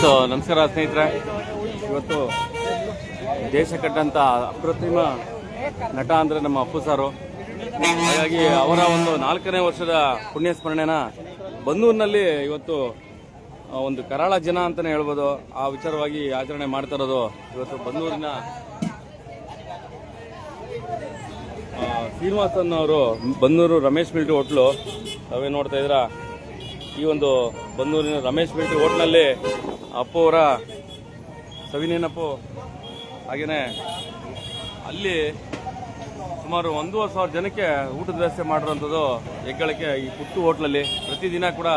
So, ನಮಸ್ಕಾರ ಸ್ನೇಹಿತರೆ. ಇವತ್ತು ದೇಶ ಕಟ್ಟಂತ ಅಪ್ರತಿಮ ನಟ ಅಂದರೆ ನಮ್ಮ ಅಪ್ಪು ಸಾರು. ಹಾಗಾಗಿ ಅವರ ಒಂದು ನಾಲ್ಕನೇ ವರ್ಷದ ಪುಣ್ಯ ಸ್ಮರಣೆನ ಬನ್ನೂರಿನಲ್ಲಿ ಇವತ್ತು ಒಂದು ಕರಾಳ ಜನ ಅಂತಲೇ ಹೇಳ್ಬೋದು. ಆ ವಿಚಾರವಾಗಿ ಆಚರಣೆ ಮಾಡ್ತಾ ಇರೋದು ಇವತ್ತು ಬಂದೂರಿನ ಶ್ರೀನಿವಾಸನ್ ಅವರು ಬಂದೂರು ರಮೇಶ್ ಮಿಲ್ಟ್ರಿ ಹೋಟ್ಲು. ತಾವೇ ನೋಡ್ತಾ ಇದ್ರ ಈ ಒಂದು ಬನ್ನೂರಿನ ರಮೇಶ್ ಮಿಲ್ಟ್ರಿ ಹೋಟ್ಲಲ್ಲಿ ಅಪ್ಪು ಅವರ ಸವಿನೇನಪ್ಪು ಹಾಗೆಯೇ ಅಲ್ಲಿ ಸುಮಾರು ಒಂದೂವರೆ ಸಾವಿರ ಜನಕ್ಕೆ ಊಟದ ವ್ಯವಸ್ಥೆ ಮಾಡಿರೋಂಥದ್ದು ಹೆಗ್ಗಳಿಕೆ ಈ ಪುಟ್ಟು ಹೋಟ್ಲಲ್ಲಿ. ಪ್ರತಿದಿನ ಕೂಡ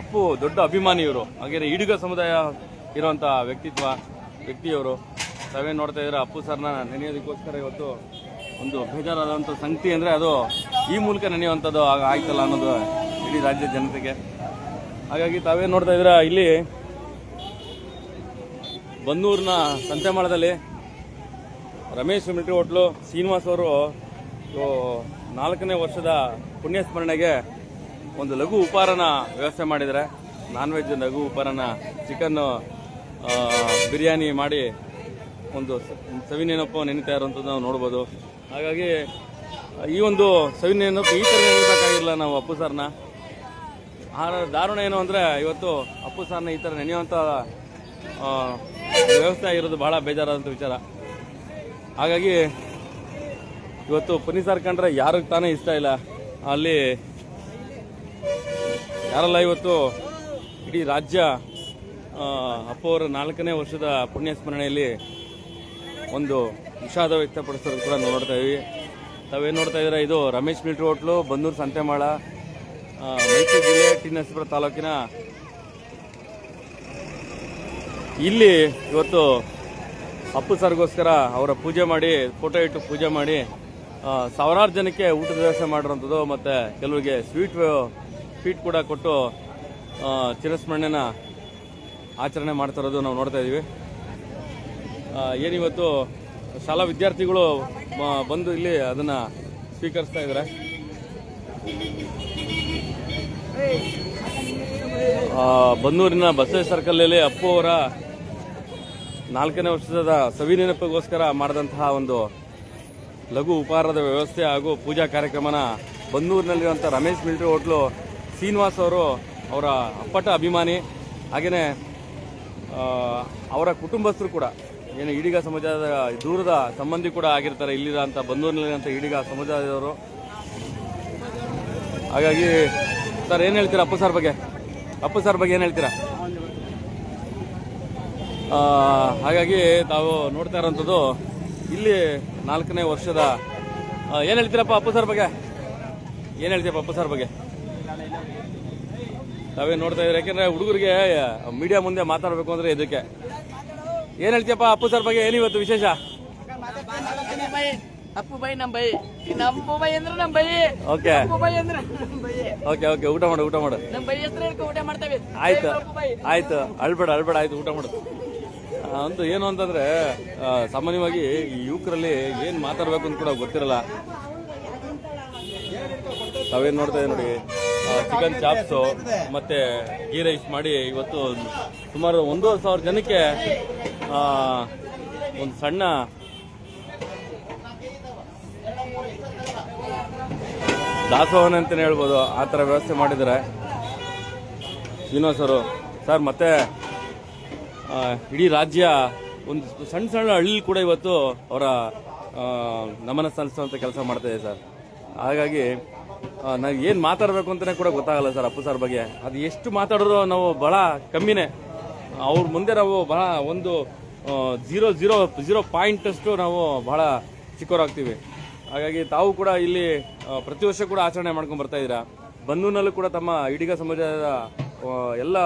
ಅಪ್ಪು ದೊಡ್ಡ ಅಭಿಮಾನಿ ಇವರು ಹಾಗೆಯೇ ಈಡುಗ ಸಮುದಾಯ ಇರುವಂಥ ವ್ಯಕ್ತಿತ್ವ, ವ್ಯಕ್ತಿಯವರು. ತಾವೇ ನೋಡ್ತಾ ಇದ್ರೆ ಅಪ್ಪು ಸರ್ನ ನೆನೆಯೋದಕ್ಕೋಸ್ಕರ ಇವತ್ತು ಒಂದು ಬೇಜಾರಾದಂಥ ಸಂಗತಿ ಅಂದರೆ ಅದು ಈ ಮೂಲಕ ನೆನೆಯುವಂಥದ್ದು ಆಯ್ತಲ್ಲ ಅನ್ನೋದು ಇಡೀ ರಾಜ್ಯ ಜನತೆಗೆ. ಹಾಗಾಗಿ ತಾವೇ ನೋಡ್ತಾ ಇದ್ರ ಇಲ್ಲಿ ಬನ್ನೂರಿನ ಸಂತೆಮಾಳದಲ್ಲಿ ರಮೇಶ್ ಮಿಲ್ಟ್ರಿ ಹೋಟ್ಲು ಶ್ರೀನಿವಾಸ್ ಅವರು ನಾಲ್ಕನೇ ವರ್ಷದ ಪುಣ್ಯ ಸ್ಮರಣೆಗೆ ಒಂದು ಲಘು ಉಪಹಾರನ ವ್ಯವಸ್ಥೆ ಮಾಡಿದರೆ ನಾನ್ ವೆಜ್ ಲಘು ಉಪಹಾರನ ಚಿಕನ್ನು ಬಿರಿಯಾನಿ ಮಾಡಿ ಒಂದು ಸವಿ ನೆನಪು ನೆನೀತಾ ಇರುವಂಥದ್ದು ನಾವು ನೋಡ್ಬೋದು. ಹಾಗಾಗಿ ಈ ಒಂದು ಸವಿನೆನಪ್ಪು ಈ ಥರ ನೆನೀಬೇಕಾಗಿಲ್ಲ ನಾವು ಅಪ್ಪು ಸರ್ನ. ಆ ದಾರುಣ ಏನು ಅಂದರೆ ಇವತ್ತು ಅಪ್ಪು ಸರ್ನ ಈ ಥರ ನೆನೆಯುವಂಥ ವ್ಯವಸ್ಥೆ ಆಗಿರೋದು ಬಹಳ ಬೇಜಾರಾದಂಥ ವಿಚಾರ. ಹಾಗಾಗಿ ಇವತ್ತು ಪುನಿ ಸಾರ್ ಕಂಡ್ರೆ ಯಾರಿಗೆ ತಾನೇ ಇಷ್ಟ ಇಲ್ಲ. ಅಲ್ಲಿ ಯಾರಲ್ಲ ಇವತ್ತು ಇಡೀ ರಾಜ್ಯ ಅಪ್ಪವರ ನಾಲ್ಕನೇ ವರ್ಷದ ಪುಣ್ಯ ಸ್ಮರಣೆಯಲ್ಲಿ ಒಂದು ವಿಷಾದ ವ್ಯಕ್ತಪಡಿಸೋದು ಕೂಡ ನೋಡ್ತಾ ಇದ್ದೀವಿ ತಾವೇನು ನೋಡ್ತಾ ಇದ್ದೀರಾ? ಇದು ರಮೇಶ್ ಮಿಲ್ಟ್ರಿ ಹೋಟ್ಲು, ಬಂದೂರು ಸಂತೆಮಾಳ ಮೈಸೂರು ಜಿಲ್ಲೆ ಟಿ ನರಸೀಪುರ ತಾಲೂಕಿನ ಇಲ್ಲಿ ಇವತ್ತು ಅಪ್ಪು ಸರ್ಗೋಸ್ಕರ ಅವರ ಪೂಜೆ ಮಾಡಿ ಫೋಟೋ ಇಟ್ಟು ಪೂಜೆ ಮಾಡಿ ಸಾವಿರಾರು ಜನಕ್ಕೆ ಊಟದ ವ್ಯವಸ್ಥೆ ಮಾಡಿರೋಂಥದ್ದು ಮತ್ತು ಕೆಲವರಿಗೆ ಸ್ವೀಟ್ ಸ್ವೀಟ್ ಕೂಡ ಕೊಟ್ಟು ಚಿರಸ್ಮರಣೆನ ಆಚರಣೆ ಮಾಡ್ತಾ ಇರೋದು ನಾವು ನೋಡ್ತಾ ಇದ್ದೀವಿ. ಏನಿವತ್ತು ಶಾಲಾ ವಿದ್ಯಾರ್ಥಿಗಳು ಬಂದು ಇಲ್ಲಿ ಅದನ್ನು ಸ್ವೀಕರಿಸ್ತಾ ಇದ್ದಾರೆ. ಬನ್ನೂರಿನ ಬಸವ ಸರ್ಕಲಲ್ಲಿ ಅಪ್ಪು ಅವರ ನಾಲ್ಕನೇ ವರ್ಷದ ಸವಿ ನೆನಪಿಗೋಸ್ಕರ ಮಾಡಿದಂತಹ ಒಂದು ಲಘು ಉಪಹಾರದ ವ್ಯವಸ್ಥೆ ಹಾಗೂ ಪೂಜಾ ಕಾರ್ಯಕ್ರಮನ ಬನ್ನೂರಿನಲ್ಲಿರುವಂಥ ರಮೇಶ್ ಮಿಲ್ಟ್ರಿ ಹೋಟ್ಲು ಶ್ರೀನಿವಾಸ್ ಅವರು ಅವರ ಅಪ್ಪಟ ಅಭಿಮಾನಿ. ಹಾಗೆಯೇ ಅವರ ಕುಟುಂಬಸ್ಥರು ಕೂಡ, ಏನು ಈಡಿಗ ಸಮಾಜದ ದೂರದ ಸಂಬಂಧಿ ಕೂಡ ಆಗಿರ್ತಾರೆ ಇಲ್ಲಿರೋಂಥ ಬಂದೂರಿನಲ್ಲಿರೋಂಥ ಈಡಿಗ ಸಮುದಾಯದವರು. ಹಾಗಾಗಿ ಸರ್, ಏನು ಹೇಳ್ತೀರಾ ಅಪ್ಪು ಸರ್ ಬಗ್ಗೆ? ಅಪ್ಪು ಸರ್ ಬಗ್ಗೆ ಏನು ಹೇಳ್ತೀರಾ? ಹಾಗಾಗಿ ತಾವು ನೋಡ್ತಾ ಇರೋಂಥದ್ದು ಇಲ್ಲಿ ನಾಲ್ಕನೇ ವರ್ಷದ ಏನು ಹೇಳ್ತೀರಪ್ಪ ಅಪ್ಪು ಸರ್ ಬಗ್ಗೆ? ಏನು ಹೇಳ್ತೀಯಪ್ಪ ಅಪ್ಪು ಸರ್ ಬಗ್ಗೆ? ತಾವೇ ನೋಡ್ತಾ ಇದ್ರೆ ಯಾಕೆಂದ್ರೆ ಹುಡುಗರಿಗೆ ಮೀಡಿಯಾ ಮುಂದೆ ಮಾತಾಡಬೇಕು ಅಂದ್ರೆ ಇದಕ್ಕೆ ಏನು ಹೇಳ್ತೀಯಪ್ಪ ಅಪ್ಪು ಸರ್ ಬಗ್ಗೆ? ಏನಿವತ್ತು ವಿಶೇಷ? ಅಪ್ಪು ಬೈ ನಮ್ಮ ಬೈ. ಬೈ ಅಂದ್ರೆ ನಮ್ಮ ಬೈ. ಓಕೆ ಅಪ್ಪು ಬೈ ಅಂದ್ರೆ ನಮ್ ಬೈ. ಓಕೆ ಓಕೆ ಊಟ ಮಾಡು ಊಟ ಮಾಡು. ನಮ್ಮ ಬೈ ಹೆಸರು ಹೇಳ್ಕೊ ಊಟ ಮಾಡ್ತೇವೆ. ಆಯ್ತು ಆಯ್ತು ಅಳ್ಬೇಡ ಅಳ್ಬೇಡ ಆಯ್ತು ಊಟ ಮಾಡು. ಅಂತ ಏನು ಅಂತಂದ್ರೆ ಸಾಮಾನ್ಯವಾಗಿ ಈ ಯುವಕರಲ್ಲಿ ಏನ್ ಮಾತಾಡ್ಬೇಕು ಅಂತ ಕೂಡ ಗೊತ್ತಿರಲ್ಲ. ತಾವೇನ್ ನೋಡ್ತಾ ಇದ್ದೀವಿ ನೋಡಿ ಚಿಕನ್ ಚಾಪ್ಸು ಮತ್ತೆ ಗೀ ರೈಸ್ ಮಾಡಿ ಇವತ್ತು ಸುಮಾರು ಒಂದೂವರೆ ಸಾವಿರ ಜನಕ್ಕೆ ಒಂದು ಸಣ್ಣ ದಾಸೋಹನ ಅಂತಲೇ ಹೇಳ್ಬೋದು, ಆ ಥರ ವ್ಯವಸ್ಥೆ ಮಾಡಿದ್ದಾರೆ. ಶ್ರೀನಿವಾಸ್ ಅವರು, ಸರ್, ಮತ್ತೆ ಇಡೀ ರಾಜ್ಯ ಒಂದು ಸಣ್ಣ ಸಣ್ಣ ಹಳ್ಳಿ ಕೂಡ ಇವತ್ತು ಅವರ ನಮನ ಸಲ್ಲಿಸುವಂಥ ಕೆಲಸ ಮಾಡ್ತಾ ಇದೆ, ಸರ್. ಹಾಗಾಗಿ ನಾವು ಏನು ಮಾತಾಡಬೇಕು ಅಂತಲೇ ಕೂಡ ಗೊತ್ತಾಗಲ್ಲ, ಸರ್, ಅಪ್ಪು ಸರ್ ಬಗ್ಗೆ. ಅದು ಎಷ್ಟು ಮಾತಾಡಿದ್ರು ನಾವು ಬಹಳ ಕಮ್ಮಿನೇ. ಅವ್ರ ಮುಂದೆ ನಾವು ಭಾಳ ಒಂದು ಜೀರೋ ಜೀರೋ ಜೀರೋ ಪಾಯಿಂಟ್ ಅಷ್ಟು ನಾವು ಬಹಳ ಚಿಕ್ಕವರಾಗ್ತೀವಿ. ಹಾಗಾಗಿ ತಾವು ಕೂಡ ಇಲ್ಲಿ ಪ್ರತಿ ವರ್ಷ ಕೂಡ ಆಚರಣೆ ಮಾಡ್ಕೊಂಡು ಬರ್ತಾ ಇದ್ದೀರಾ? ಬಂಧುನಲ್ಲೂ ಕೂಡ ತಮ್ಮ ಇಡಿಗ ಸಮುದಾಯದ ಎಲ್ಲ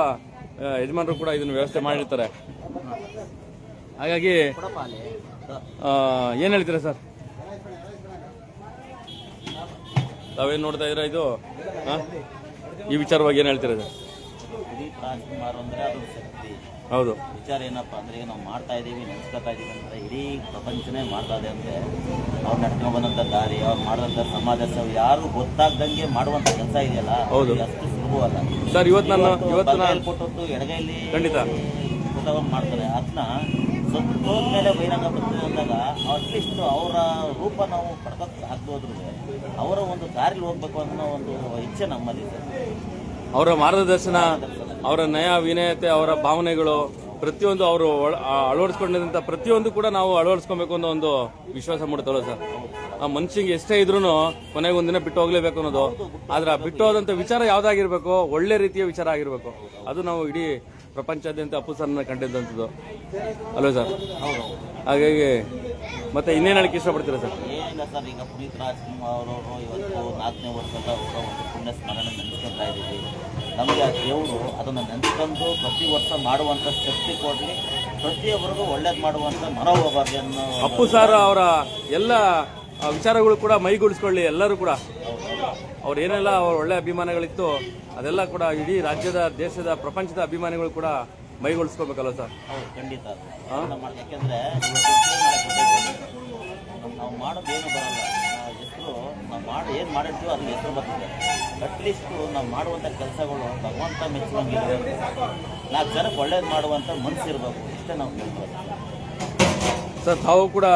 ಯಜಮಾನರು ಕೂಡ ಇದನ್ನು ವ್ಯವಸ್ಥೆ ಮಾಡಿರ್ತಾರೆ. ಹಾಗಾಗಿ ಏನು ಹೇಳ್ತೀರಾ ಸರ್? ತಾವೇನು ನೋಡ್ತಾ ಇದ್ದೀರಾ ಇದು? ಈ ವಿಚಾರವಾಗಿ ಏನು ಹೇಳ್ತೀರಾ ಸರ್? ಹೌದು. ವಿಚಾರ ಏನಪ್ಪ ಅಂದ್ರೆ ಈಗ ನಾವು ಮಾಡ್ತಾ ಇದೀವಿ ನೆನೆಸ್ಕೊತಾ ಇದೀವಿ ಅಂದ್ರೆ ಇಡೀ ಪ್ರಪಂಚನೇ ಮಾಡ್ತಾ ಇದೆ ಅಂದ್ರೆ ಅವ್ರು ನಡ್ಕೊಂಡು ಬಂದಂತ ದಾರಿ ಅವ್ರು ಮಾಡಿದಂತ ಸಮಾಜ ಸೇವೆ ಯಾರು ಗೊತ್ತಾಗ್ದಂಗೆ ಮಾಡುವಂತ ಕೆಲಸ ಇದೆಯಲ್ಲ ಹೌದು. ಅಷ್ಟು ಸುಲಭವಲ್ಲ. ಅಲ್ಲ ಸರ್ ಇವತ್ತು ನಾನು ಇವತ್ತು ನಾನು ಕೊಟ್ಟದ್ದು ಎಡಗೈಲಿ ಖಂಡಿತ. ಮಾಡ್ತಾರೆ. ಅದನ್ನ ಮೇಲೆ ಬಹಿರಂಗ ಬರ್ತದೆ ಅಂದಾಗ ಅಟ್ಲೀಸ್ಟ್ ಅವರ ರೂಪ ನಾವು ಪಡ್ಕಕ್ಕೆ ಆಗ್ಬೋದ್ರೆ ಅವರ ಒಂದು ದಾರಿಲಿ ಹೋಗ್ಬೇಕು ಅನ್ನೋ ಒಂದು ಇಚ್ಛೆ ನಮ್ಮಲ್ಲಿ ಇದೆ ಅವರ ಮಾರ್ಗದರ್ಶನ, ಅವರ ನಯ, ವಿನಯತೆ, ಅವರ ಭಾವನೆಗಳು, ಪ್ರತಿಯೊಂದು ಅವರು ಅಳವಡಿಸ್ಕೊಂಡಿದ್ದಂಥ ಪ್ರತಿಯೊಂದು ಕೂಡ ನಾವು ಅಳವಡಿಸ್ಕೊಬೇಕು ಅನ್ನೋ ಒಂದು ವಿಶ್ವಾಸ ಮೂಡ್ತಲ್ಲ ಸರ್. ಆ ಮನುಷ್ಯಂಗೆ ಎಷ್ಟೇ ಇದ್ರೂ ಕೊನೆಗೆ ಒಂದಿನ ಬಿಟ್ಟು ಹೋಗ್ಲೇಬೇಕು ಅನ್ನೋದು. ಆದ್ರೆ ಆ ಬಿಟ್ಟು ಹೋದಂಥ ವಿಚಾರ ಯಾವ್ದಾಗಿರ್ಬೇಕು? ಒಳ್ಳೆ ರೀತಿಯ ವಿಚಾರ ಆಗಿರ್ಬೇಕು. ಅದು ನಾವು ಇಡೀ ಪ್ರಪಂಚಾದ್ಯಂತ ಅಪ್ಪು ಸರ್ನ ಕಂಡಿದ್ದಂಥದ್ದು ಅಲ್ವ ಸರ್? ಹಾಗಾಗಿ ಮತ್ತೆ ಇನ್ನೇನು ಹೇಳಕ್ಕೆ ಇಷ್ಟಪಡ್ತೀರ ಸರ್? ಏನಿಲ್ಲ ಸರ್ ಈಗ ಪುನೀತ್ ರಾಜ್ಕುಮಾರ್ ಅವರವರು ಇವತ್ತು ನಾಲ್ಕನೇ ವರ್ಷದ ಅವರ ಒಂದು ಪುಣ್ಯ ಸ್ಮರಣೆ ನೆನೆಸ್ಕೊತಾ ಇದ್ದೀವಿ. ನಮಗೆ ಆ ದೇವರು ಅದನ್ನು ನೆನೆಸ್ಕೊಂಡು ಪ್ರತಿ ವರ್ಷ ಮಾಡುವಂಥ ಶಕ್ತಿ ಕೊಡಲಿ ಪ್ರತಿಯೊಬ್ಬರಿಗೂ ಒಳ್ಳೇದು ಮಾಡುವಂಥ ಮನೋಭಾವ್ಯ ಅನ್ನೋ ಅಪ್ಪು ಸರ್ ಅವರ ಎಲ್ಲ ವಿಚಾರಗಳು ಕೂಡ ಮೈಗೂಡಿಸ್ಕೊಳ್ಳಿ ಎಲ್ಲರೂ ಕೂಡ. ಅವ್ರು ಏನೆಲ್ಲ ಅವ್ರ ಒಳ್ಳೆ ಅಭಿಮಾನಗಳಿತ್ತು ಅದೆಲ್ಲ ಕೂಡ ಇಡೀ ರಾಜ್ಯದ ದೇಶದ ಪ್ರಪಂಚದ ಅಭಿಮಾನಿಗಳು ಕೂಡ ಮೈಗೂಡಿಸ್ಕೋಬೇಕಲ್ಲ ಸರ್? ಹೌದು ಖಂಡಿತ. ಅದು. ಮಾಡಿ ಯಾಕೆಂದ್ರೆ ಇವತ್ತು. ನಾವು ಮಾಡೋದೇನು ಬರಲ್ಲ. ನಾವು ಹೆಸರು ನಾವು ಮಾಡಿ ಏನು ಮಾಡಿರ್ತೀವೋ ಅದ್ರ ಹೆಸರು ಬರ್ತದೆ. ಅಟ್ಲೀಸ್ಟ್ ನಾವು ಮಾಡುವಂಥ ಕೆಲಸಗಳು ಭಗವಂತ ಮೆಚ್ಚುವಂಗಿರಬೇಕು ನಾಲ್ಕು ಜನಕ್ಕೆ ಒಳ್ಳೇದು ಮಾಡುವಂಥ ಇರಬೇಕು ಇಷ್ಟೇ ನಾವು ಕೇಳ್ಬೋದು ಸರ್ ತಾವು ಕೂಡ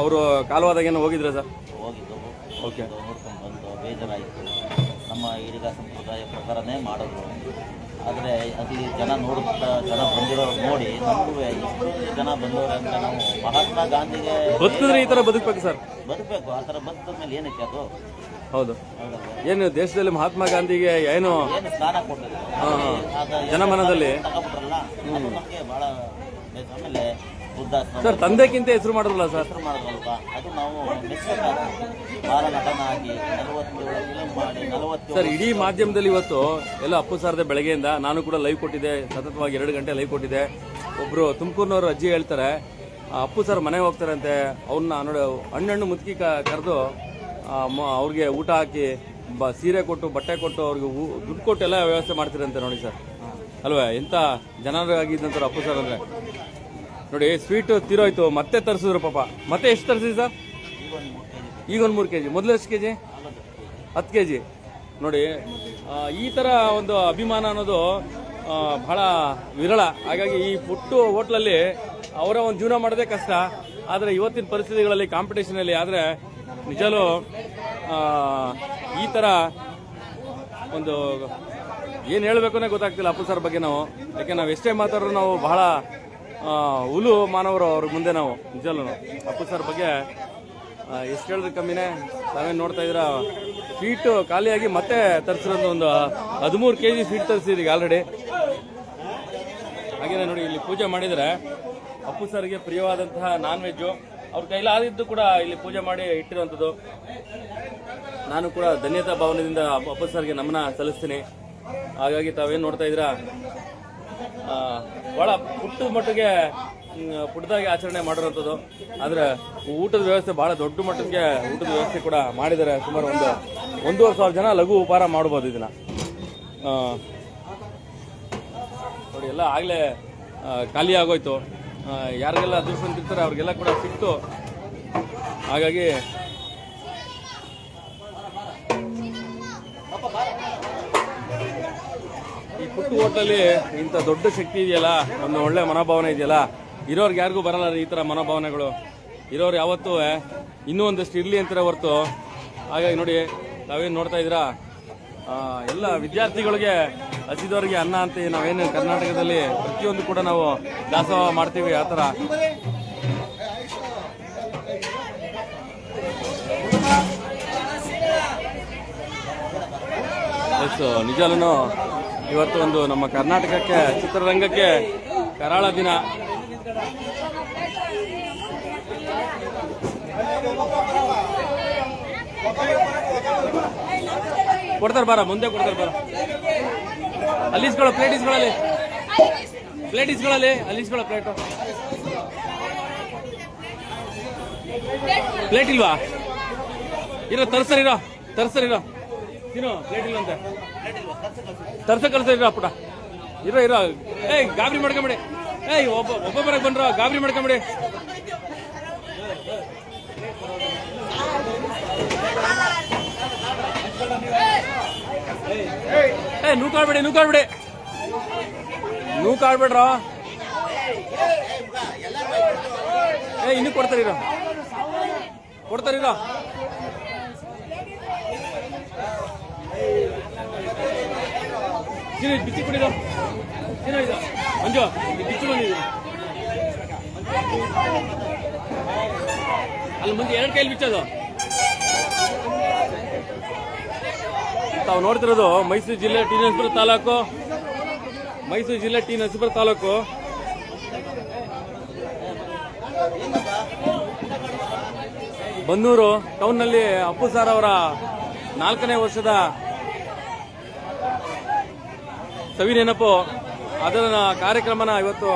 ಅವರು ಕಾಲವಾದಾಗೇನೋ ಹೋಗಿದ್ರೆ ಸರ್? ಹೋಗಿದ್ದು. ಓಕೆ. ನೋಡ್ಕೊಂಡು ಬಂದು ಬೇಜಾರಾಯಿತು. ನಮ್ಮ ಈಡಿಗ ಸಂಪ್ರದಾಯ ಪ್ರಕಾರನೇ ಮಾಡೋದು. ಆದರೆ ಅಲ್ಲಿ ಜನ ನೋಡುತ್ತಾ ಜನ ಬಂದಿರೋರು ನೋಡಿ ನಮಗೂ ಎಷ್ಟು ಜನ ಬಂದವರು ಅಂತ ನಾವು ಮಹಾತ್ಮ ಗಾಂಧಿಗೆ ಬದುಕಿದ್ರೆ ಈ ತರ ಬದುಕಬೇಕು ಸರ್. ಬದುಕಬೇಕು ಆ ಥರ ಬದುಕಿದ ಮೇಲೆ ಏನಕ್ಕೆ ಅದು? ಹೌದು. ಏನು ದೇಶದಲ್ಲಿ ಮಹಾತ್ಮ ಗಾಂಧಿಗೆ ಏನು ಸ್ಥಾನ ಕೊಟ್ಟರು ಕೊಟ್ಟಿದ್ರು ಜನಮನದಲ್ಲಿ. ಬಹಳ ಅದು ನಮಗೆ ಭಾಳ ಆಮೇಲೆ ವೃದ್ಧಾಶ್ರಮ ಸರ್ ತಂದೆಕ್ಕಿಂತ ಹೆಸರು ಮಾಡಿದ್ರಲ್ಲ ಸರ್? ಹೆಸರು ಮಾಡೋದಲ್ವಾ ಅದು ನಾವು ಬಾಲ ನಟನಾಗಿ ನಲವತ್ತೇಳು ಫಿಲ್ಮ್ ಮಾಡಿ ನಲವತ್ತೇಳು ಸರ್ ಇಡೀ ಮಾಧ್ಯಮದಲ್ಲಿ ಇವತ್ತು ಎಲ್ಲ ಅಪ್ಪು ಸಾರದೆ ಬೆಳಗ್ಗೆಯಿಂದ ನಾನು ಕೂಡ ಲೈವ್ ಕೊಟ್ಟಿದ್ದೆ ಸತತವಾಗಿ ಎರಡು ಗಂಟೆ ಲೈವ್ ಕೊಟ್ಟಿದ್ದೆ. ಒಬ್ರು ತುಮಕೂರಿನವ್ರು ಅಜ್ಜಿ ಹೇಳ್ತಾರೆ ಆ, ಅಪ್ಪು ಸರ್ ಮನೆಗೆ ಹೋಗ್ತಾರಂತೆ ಅವ್ರನ್ನ ನೋಡಿ ಹಣ್ಣು ಮುದುಕಿ ಕರೆದು ಅವ್ರಿಗೆ ಊಟ ಹಾಕಿ ಬ ಸೀರೆ ಕೊಟ್ಟು ಬಟ್ಟೆ ಕೊಟ್ಟು ಅವ್ರಿಗೆ ಊ- ದುಡ್ಡು ಕೊಟ್ಟು ಎಲ್ಲ ವ್ಯವಸ್ಥೆ ಮಾಡ್ತೀರಂತೆ ನೋಡಿ ಸರ್. ಅಲ್ವಾ? ಎಂತ ಜನರಾಗಿದ್ದಂತಾರೆ ಅಪ್ಪು ಸರ್ ಅಂದ್ರೆ. ನೋಡಿ ಸ್ವೀಟ್ ತೀರೋಯ್ತು ಮತ್ತೆ ತರಿಸಿದ್ರು ಪಾಪ. ಮತ್ತೆ ಎಷ್ಟು ತರಿಸಿದ್ರಿ ಸರ್? ಈಗ ಒಂದು ಮೂರು ಕೆ ಜಿ ಮೊದಲು ಎಷ್ಟು ಕೆ ಜಿ ಹತ್ತು ಕೆ ಜಿ ನೋಡಿ ಈ ಥರ ಒಂದು ಅಭಿಮಾನ ಅನ್ನೋದು ಬಹಳ ವಿರಳ. ಹಾಗಾಗಿ ಈ ಪುಟ್ಟು ಹೋಟ್ಲಲ್ಲಿ ಅವರ ಒಂದು ಜೀವನ ಮಾಡೋದೇ ಕಷ್ಟ. ಆದರೆ ಇವತ್ತಿನ ಪರಿಸ್ಥಿತಿಗಳಲ್ಲಿ ಕಾಂಪಿಟೇಷನಲ್ಲಿ ಆದರೆ ನಿಜಲೂ ಈ ಥರ ಒಂದು ಏನು ಹೇಳಬೇಕು ಗೊತ್ತಾಗ್ತಿಲ್ಲ ಅಪ್ಪು ಸರ್ ಬಗ್ಗೆ ನಾವು. ಯಾಕೆ, ನಾವು ಎಷ್ಟೇ ಮಾತಾಡೋ ನಾವು ಬಹಳ ಹುಲು ಮಾನವರು ಅವ್ರ ಮುಂದೆ ನಾವು ನಿಜಲ್ಲೂ. ಅಪ್ಪು ಸರ್ ಬಗ್ಗೆ ಎಷ್ಟು ಹೇಳಿದ್ರೆ ಕಮ್ಮಿನೇ? ತಾವೇನು ನೋಡ್ತಾ ಇದ್ದೀರಾ? ಫೀಟ್ ಖಾಲಿಯಾಗಿ ಮತ್ತೆ ತರಿಸಿರೋದು ಒಂದು ಹದಿಮೂರು ಕೆ ಜಿ ಫೀಟ್ ತರಿಸಿದ್ರಿ ಈಗ ಆಲ್ರೆಡಿ ಹಾಗೇನೆ ನೋಡಿ, ಇಲ್ಲಿ ಪೂಜೆ ಮಾಡಿದರೆ ಅಪ್ಪು ಸರ್ಗೆ ಪ್ರಿಯವಾದಂತಹ ನಾನ್ ವೆಜ್ಜು ಅವ್ರ ಕೈಲಾದಿದ್ದು ಕೂಡ ಇಲ್ಲಿ ಪೂಜೆ ಮಾಡಿ ಇಟ್ಟಿರುವಂಥದ್ದು. ನಾನು ಕೂಡ ಧನ್ಯತಾ ಭಾವನೆಯಿಂದ ಅಪ್ಪು ಸರ್ಗೆ ನಮನ ಸಲ್ಲಿಸ್ತೀನಿ. ಹಾಗಾಗಿ ತಾವೇನು ನೋಡ್ತಾ ಇದ್ದೀರಾ? ಬಹಳ ಪುಟ್ಟ ಮಟ್ಟಿಗೆ ಪುಟ್ಟದಾಗಿ ಆಚರಣೆ ಮಾಡಿರೋಂಥದ್ದು ಆದರೆ ಊಟದ ವ್ಯವಸ್ಥೆ ಭಾಳ ದೊಡ್ಡ ಮಟ್ಟಕ್ಕೆ ಊಟದ ವ್ಯವಸ್ಥೆ ಕೂಡ ಮಾಡಿದ್ದಾರೆ. ಸುಮಾರು ಒಂದು, ಒಂದೂವರೆ ಸಾವಿರ ಜನ ಲಘು ಉಪಹಾರ ಮಾಡ್ಬೋದು ಇದನ್ನು ನೋಡಿ, ಎಲ್ಲ ಆಗಲೇ ಖಾಲಿ ಆಗೋಯ್ತು. ಯಾರಿಗೆಲ್ಲ ಅದೃಷ್ಟ ಅಂತಿರ್ತಾರೆ ಅವ್ರಿಗೆಲ್ಲ ಕೂಡ ಸಿಕ್ತು. ಹಾಗಾಗಿ ಪುಟ್ಟ ಹೋಟ್ಲಲ್ಲಿ ಇಂಥ ದೊಡ್ಡ ಶಕ್ತಿ ಇದೆಯಲ್ಲ? ಒಂದು ಒಳ್ಳೆ ಮನೋಭಾವನೆ ಇದೆಯಲ್ಲ? ಇರೋರ್ಗೆ ಯಾರಿಗೂ ಬರಲ್ಲ ಈ ಥರ ಮನೋಭಾವನೆಗಳು. ಇರೋರು ಯಾವತ್ತೂ ಇನ್ನೂ ಒಂದಷ್ಟು ಇರಲಿ ಅಂತಾರೆ ಹೊರತು. ಹಾಗಾಗಿ ನೋಡಿ ತಾವೇನು ನೋಡ್ತಾ ಇದ್ದೀರಾ? ಎಲ್ಲ ವಿದ್ಯಾರ್ಥಿಗಳಿಗೆ ಹಸಿದವರಿಗೆ ಅನ್ನ ಅಂತ ನಾವೇನು ಕರ್ನಾಟಕದಲ್ಲಿ ಪ್ರತಿಯೊಂದು ಕೂಡ ನಾವು ದಾಸೋಹ ಮಾಡ್ತೀವಿ, ಆ ಥರ. ಎಸ್ ನಿಜಾಲೂ ಇವತ್ತು ಒಂದು ನಮ್ಮ ಕರ್ನಾಟಕಕ್ಕೆ ಚಿತ್ರರಂಗಕ್ಕೆ ಕರಾಳ ದಿನ. ಕೊಡ್ತಾರೆ ಬಾರ, ಮುಂದೆ ಕೊಡ್ತಾರೆ ಬಾರ. ಅಲ್ಲಿಸ್ಕೊಳ್ಳೋ ಪ್ಲೇಟಿಸ್ಗಳಲ್ಲಿ. ಪ್ಲೇಟ್ ಇಸ್ಕೊಳ್ಳಲ್ಲಿ ಪ್ಲೇಟ್. ಪ್ಲೇಟು ಪ್ಲೇಟ್ ಇಲ್ವಾ? ಇರೋ ತರ್ಸರಿರೋ ತರ್ಸರಿರೋ ತಿನ್ನು ಪ್ಲೇಟ್ ಅಂತ. ತರ್ಸ ಕಳ್ಸ ಇರೋ ಪುಟ ಇರೋ ಇರೋ. ಏಯ್, ಗಾಬರಿ ಮಾಡ್ಕೊಂಬಿಡಿ. ಏಯ್, ಒಬ್ಬ ಒಬ್ಬೊಬ್ಬರಾಗ ಬಂದ್ರ, ಗಾಬರಿ ಮಾಡ್ಕೊಂಬಿಡಿ. ಏ ನೂಕಾಡ್ಬೇಡಿ ನೂಕಾಡ್ಬೇಡಿ. ನೂಕಾಡ್ಬೇಡ್ರ? ಏ ಇನ್ನು ಕೊಡ್ತಾರಿರೋ? ಕೊಡ್ತಾರಿರೋ? ಬಿಚ್ಚಿ ಕುಡಿದು. ಇದು ಮಂಜು ಬಿಚ್ಚಿ ಬಂದಿದ್ದು ಅಲ್ಲಿ ಮುಂದೆ ಎರಡು ಕೈಲಿ ಬಿಚ್ಚೋದು. ತಾವು ನೋಡ್ತಿರೋದು ಮೈಸೂರು ಜಿಲ್ಲೆ ಟಿ ನರಸೀಪುರ ತಾಲೂಕು. ಮೈಸೂರು ಜಿಲ್ಲೆ ಟಿ ನರಸೀಪುರ ತಾಲೂಕು. ಬನ್ನೂರು ಟೌನ್ನಲ್ಲಿ ಅಪ್ಪು ಸಾರ್ ಅವರ ನಾಲ್ಕನೇ ವರ್ಷದ ಸವಿ ನೆನಪು ಅದರ ಕಾರ್ಯಕ್ರಮನ ಇವತ್ತು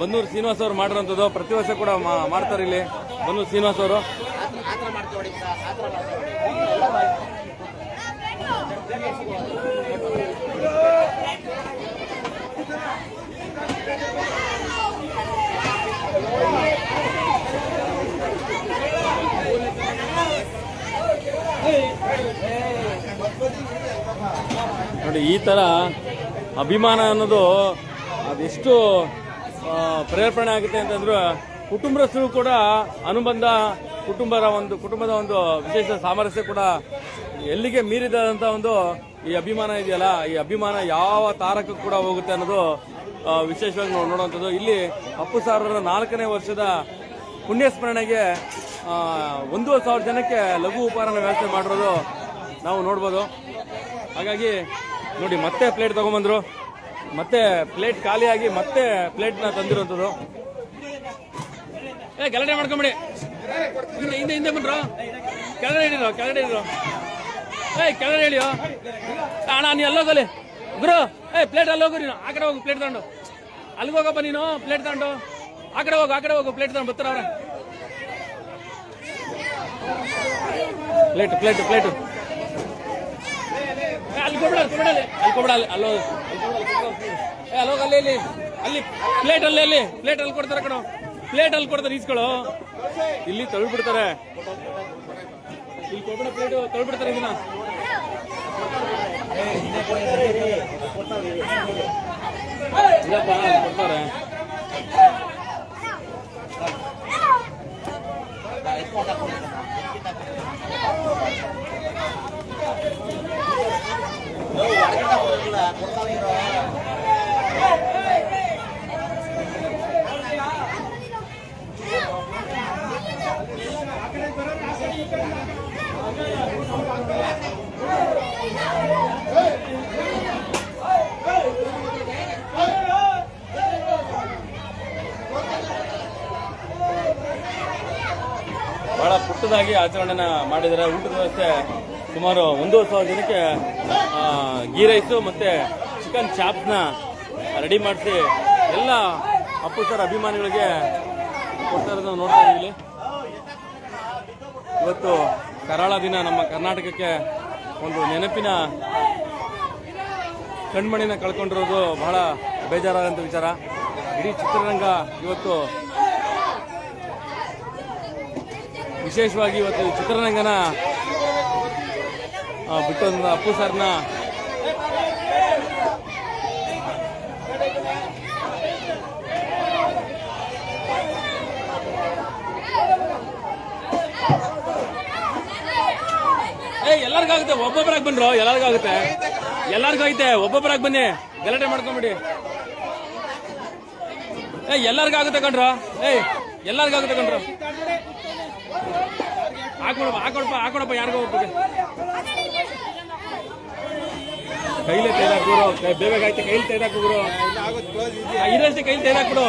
ಬನ್ನೂರು ಶ್ರೀನಿವಾಸ್ ಅವರು ಮಾಡಿರೋಂಥದ್ದು. ಪ್ರತಿ ವರ್ಷ ಕೂಡ ಮಾಡ್ತಾರೆ ಇಲ್ಲಿ ಬನ್ನೂರು ಶ್ರೀನಿವಾಸ್ ಅವರು. ನೋಡಿ, ಈ ತರ ಅಭಿಮಾನ ಅನ್ನೋದು ಅದೆಷ್ಟು ಆ, ಪ್ರೇರೇಪಣೆ ಆಗುತ್ತೆ ಅಂತಂದ್ರೆ ಕುಟುಂಬಸ್ಥರು ಕೂಡ ಅನುಬಂಧ ಕುಟುಂಬದ ಒಂದು ಕುಟುಂಬದ ಒಂದು ವಿಶೇಷ ಸಾಮರಸ್ಯ ಕೂಡ ಎಲ್ಲಿಗೆ ಮೀರಿದಂತ ಒಂದು ಈ ಅಭಿಮಾನ ಇದೆಯಲ್ಲ ಈ ಅಭಿಮಾನ ಯಾವ ತಾರಕಕ್ಕೂ ಕೂಡ ಹೋಗುತ್ತೆ ಅನ್ನೋದು ವಿಶೇಷವಾಗಿ ನಾವು ನೋಡುವಂಥದ್ದು. ಇಲ್ಲಿ ಅಪ್ಪು ಸಾರರ ನಾಲ್ಕನೇ ವರ್ಷದ ಪುಣ್ಯಸ್ಮರಣೆಗೆ ಸ್ಮರಣೆಗೆ ಒಂದೂವರೆ ಸಾವಿರ ಜನಕ್ಕೆ ಲಘು ಉಪಹಾರನ ವ್ಯವಸ್ಥೆ ಮಾಡಿರೋದು ನಾವು ನೋಡ್ಬೋದು. ಹಾಗಾಗಿ ನೋಡಿ ಮತ್ತೆ ಪ್ಲೇಟ್ ತಗೊಂಬಂದ್ರು. ಮತ್ತೆ ಪ್ಲೇಟ್ ಖಾಲಿಯಾಗಿ ಮತ್ತೆ ಪ್ಲೇಟ್ನ ತಂದಿರುವಂತದ್ದು ಏ ಗಲಾಟೆ ಮಾಡ್ಕೊಂಬಿಡಿ. ಹಿಂದೆ ಹಿಂದೆ ಹಿಂದೆ ಬಂದ್ರು? ಕೆಳಗಡೆ ಹೇಳಿರೋ ಕೆಳಗಡೆ ಹೇಳಿರೋ ಏ ಕೆಳಗಡೆ ಹೇಳಿಯೋ? ಅಣ್ಣ ನೀ ಅಲ್ಲೋಗಲಿ ಗುರು ಏ ಪ್ಲೇಟ್ ಅಲ್ಲಿ ಹೋಗು ನೀನು. ಆ ಕಡೆ ಹೋಗು ಪ್ಲೇಟ್ ತಗೊಂಡು. ಅಲ್ಲಿಗೆ ಹೋಗಪ್ಪ ನೀನು ಪ್ಲೇಟ್ ತಗೊಂಡು. ಆ ಕಡೆ ಹೋಗು ಆ ಕಡೆ ಹೋಗು ಪ್ಲೇಟ್ ತಗೊಂಡು ಬರ್ತಾರ ಪ್ಲೇಟ್ ಪ್ಲೇಟ್ ಪ್ಲೇಟು ಏ, ಅಲ್ಲಿ ಅಲ್ಲಿ ಏ, ಅಲ್ಲೋಗ, ಅಲ್ಲಿ, ಇಲ್ಲಿ, ಅಲ್ಲಿ ಪ್ಲೇಟ್ ಅಲ್ಲಿ ಅಲ್ಲಿ ಪ್ಲೇಟ್ ಅಲ್ಲಿ ಕೊಡ್ತಾರೆ ಕಣೋ. ಪ್ಲೇಟ್ ಅಲ್ಲಿ ಕೊಡ್ತಾರೆ, ಈಸ್ಕೊಳ್ಳೋ. ಇಲ್ಲಿ ತಳ್ಬಿಡ್ತಾರೆ. ಇಲ್ಲಿ ಕೊಬಿಡ ಪ್ಲೇಟ್ ತಳ್ಬಿಡ್ತಾರೆ ಇದನ್ನ. ಇಲ್ಲಪ್ಪ ಕೊಡ್ತಾರೆ. ಬಹಳ ಪುಟ್ಟದಾಗಿ ಆಚರಣೆನ ಮಾಡಿದರೆ ಊಟದ ವ್ಯವಸ್ಥೆ ಸುಮಾರು ಒಂದೂವರೆ ಸಾವಿರ ಜನಕ್ಕೆ ಗೀ ರೈಸು ಮತ್ತು ಚಿಕನ್ ಚಾಪ್ಸ್ನ ರೆಡಿ ಮಾಡಿಸಿ ಎಲ್ಲ ಅಪ್ಪು ಸರ್ ಅಭಿಮಾನಿಗಳಿಗೆ ಕೊಡ್ತಾ ಇರೋದನ್ನು ನೋಡ್ತಾ ಇದ್ದೀವಿ. ಇವತ್ತು ಕರಾಳ ದಿನ ನಮ್ಮ ಕರ್ನಾಟಕಕ್ಕೆ ಒಂದು ನೆನಪಿನ ಕಣ್ಮಣಿನ ಕಳ್ಕೊಂಡಿರೋದು ಬಹಳ ಬೇಜಾರಾದಂಥ ವಿಚಾರ. ಇಡೀ ಚಿತ್ರರಂಗ ಇವತ್ತು ವಿಶೇಷವಾಗಿ ಇವತ್ತು ಚಿತ್ರರಂಗನ ಬಿಟ್ಟು ಅಪ್ಪು ಸರ್ನ ಎಲ್ಲರಿಗಾಗುತ್ತೆ, ಒಬ್ಬೊಬ್ಬರಾಗಿ ಬಂದ್ರು ಎಲ್ಲರಿಗಾಗುತ್ತೆ. ಎಲ್ಲರಿಗೂ ಐತೆ ಒಬ್ಬೊಬ್ಬರಾಗಿ ಬನ್ನಿ. ಗಲಾಟೆ ಮಾಡ್ಕೊಂಬಿಡಿ. ಏ, ಎಲ್ಲರಿಗಾಗುತ್ತೆ ಕಣ್ರ. ಏಯ್ ಎಲ್ಲರಿಗಾಗುತ್ತೆ ಕಣ್ರ. ಹಾಕೊಡಪ್ಪ ಹಾಕೊಡಪ್ಪ ಹಾಕೊಡಪ್ಪ ಯಾರಿಗೋ ಒಬ್ಬಗೆ ಕೈಲೇ ತೈದಾಕ್ ಗುರು ಕೈ ಬೇಗ ಆಯ್ತು ಕೈಲಿ ತೈದಾಕು ಗುರು ಆ, ಇರಷ್ಟೇ ಕೈಲಿ ತೈದಾಕ್ಬಿಡು